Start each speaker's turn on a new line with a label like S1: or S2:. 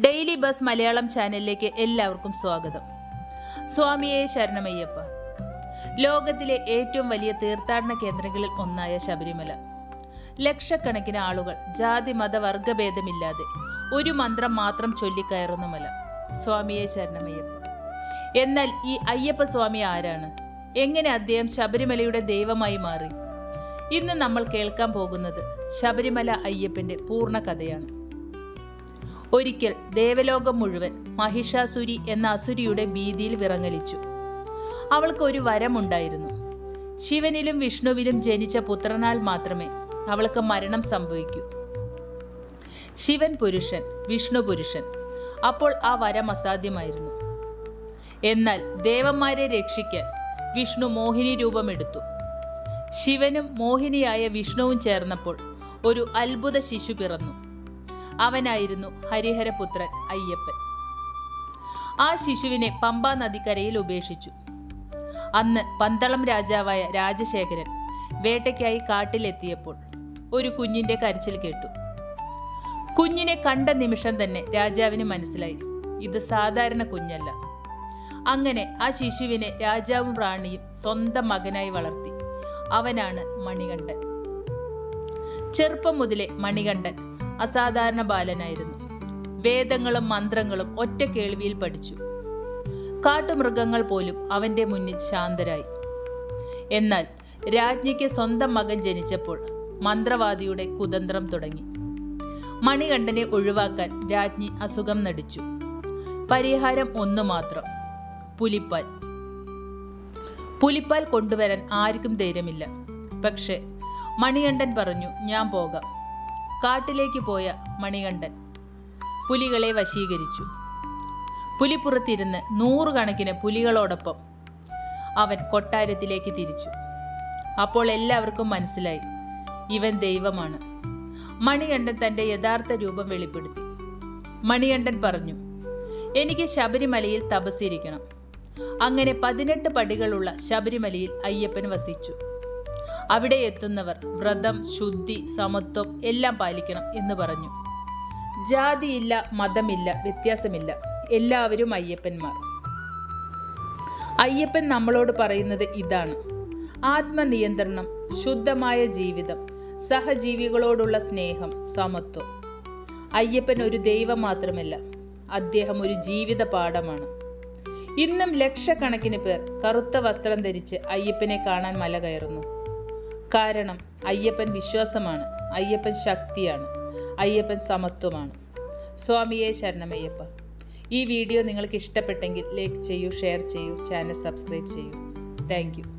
S1: Daily bus Malayalam ചാനലിലേക്ക് എല്ലാവർക്കും സ്വാഗതം. സ്വാമിയെ ശരണമയ്യപ്പ. ലോകത്തിലെ ഏറ്റവും വലിയ തീർത്ഥാടന കേന്ദ്രങ്ങളിൽ ഒന്നായ ശബരിമല. ലക്ഷക്കണക്കിന് ആളുകൾ ജാതി മത വർഗഭേദമില്ലാതെ ഒരു മന്ത്രം മാത്രം ചൊല്ലിക്കയറുന്ന മല. സ്വാമിയെ ശരണമയ്യപ്പ. എന്നാൽ ഈ അയ്യപ്പ സ്വാമി ആരാണ്? എങ്ങനെ അദ്ദേഹം ശബരിമലയുടെ ദൈവമായി മാറി? ഇന്ന് നമ്മൾ കേൾക്കാൻ പോകുന്നത് ശബരിമല അയ്യപ്പന്റെ പൂർണ കഥയാണ്. ഒരിക്കൽ ദേവലോകം മുഴുവൻ മഹിഷാസുരി എന്ന അസുരിയുടെ ഭീതിയിൽ വിറങ്ങലിച്ചു. അവൾക്ക് ഒരു വരമുണ്ടായിരുന്നു. ശിവനിലും വിഷ്ണുവിലും ജനിച്ച പുത്രനാൽ മാത്രമേ അവൾക്ക് മരണം സംഭവിക്കൂ. ശിവൻ പുരുഷൻ വിഷ്ണു പുരുഷൻ അപ്പോൾ ആ വരം അസാധ്യമായിരുന്നു. എന്നാൽ ദേവന്മാരെ രക്ഷിക്കാൻ വിഷ്ണു മോഹിനി രൂപമെടുത്തു. ശിവനും മോഹിനിയായ വിഷ്ണുവും ചേർന്നപ്പോൾ ഒരു അത്ഭുത ശിശു പിറന്നു. അവനായിരുന്നു ഹരിഹരപുത്രൻ അയ്യപ്പൻ. ആ ശിശുവിനെ പമ്പാ നദിക്കരയിൽ ഉപേക്ഷിച്ചു. അന്ന് പന്തളം രാജാവായ രാജശേഖരൻ വേട്ടയ്ക്കായി കാട്ടിലെത്തിയപ്പോൾ ഒരു കുഞ്ഞിന്റെ കരച്ചിൽ കേട്ടു. കുഞ്ഞിനെ കണ്ട നിമിഷം തന്നെ രാജാവിന് മനസ്സിലായി ഇത് സാധാരണ കുഞ്ഞല്ല. അങ്ങനെ ആ ശിശുവിനെ രാജാവും റാണിയും സ്വന്തം മകനായി വളർത്തി അവനാണ് മണികണ്ഠൻ. ചെറുപ്പം മുതലേ മണികണ്ഠൻ അസാധാരണ ബാലനായിരുന്നു. വേദങ്ങളും മന്ത്രങ്ങളും ഒറ്റ കേൾവിയിൽ പഠിച്ചു. കാട്ടുമൃഗങ്ങൾ പോലും അവന്റെ മുന്നിൽ ശാന്തരായി. എന്നാൽ രാജ്ഞിക്ക് സ്വന്തം മകൻ ജനിച്ചപ്പോൾ മന്ത്രവാദിയുടെ കുതന്ത്രം തുടങ്ങി. മണികണ്ഠനെ ഒഴിവാക്കാൻ രാജ്ഞി അസുഖം നടിച്ചു. പരിഹാരം ഒന്നു മാത്രം. പുലിപ്പാൽ. പുലിപ്പാൽ കൊണ്ടുവരാൻ ആർക്കും ധൈര്യമില്ല. പക്ഷേ മണികണ്ഠൻ പറഞ്ഞു ഞാൻ പോകാം. കാട്ടിലേക്ക് പോയ മണികണ്ഠൻ പുലികളെ വശീകരിച്ചു. പുലിപ്പുറത്തിരുന്ന് നൂറുകണക്കിന് പുലികളോടൊപ്പം അവൻ കൊട്ടാരത്തിലേക്ക് തിരിച്ചു. അപ്പോൾ എല്ലാവർക്കും മനസ്സിലായി ഇവൻ ദൈവമാണ്. മണികണ്ഠൻ തന്റെ യഥാർത്ഥ രൂപം വെളിപ്പെടുത്തി. മണികണ്ഠൻ പറഞ്ഞു എനിക്ക് ശബരിമലയിൽ തപസ്സിരിക്കണം. അങ്ങനെ പതിനെട്ട് പടികളുള്ള ശബരിമലയിൽ അയ്യപ്പൻ വസിച്ചു. അവിടെ എത്തുന്നവർ വ്രതം ശുദ്ധി സമത്വം എല്ലാം പാലിക്കണം എന്ന് പറഞ്ഞു. ജാതിയില്ല മതമില്ല വ്യത്യാസമില്ല. എല്ലാവരും അയ്യപ്പന്മാർ. അയ്യപ്പൻ നമ്മളോട് പറയുന്നത് ഇതാണ്. ആത്മനിയന്ത്രണം ശുദ്ധമായ ജീവിതം സഹജീവികളോടുള്ള സ്നേഹം സമത്വം. അയ്യപ്പൻ ഒരു ദൈവം മാത്രമല്ല അദ്ദേഹം ഒരു ജീവിത പാഠമാണ്. ഇന്നും ലക്ഷക്കണക്കിന് പേർ കറുത്ത വസ്ത്രം ധരിച്ച് അയ്യപ്പനെ കാണാൻ മല കയറുന്നു. കാരണം അയ്യപ്പൻ വിശ്വാസമാണ് അയ്യപ്പൻ ശക്തിയാണ് അയ്യപ്പൻ സമത്വമാണ്. സ്വാമിയെ ശരണമയ്യപ്പ. ഈ വീഡിയോ നിങ്ങൾക്ക് ഇഷ്ടപ്പെട്ടെങ്കിൽ ലൈക്ക് ചെയ്യൂ ഷെയർ ചെയ്യൂ ചാനൽ സബ്സ്ക്രൈബ് ചെയ്യൂ. താങ്ക്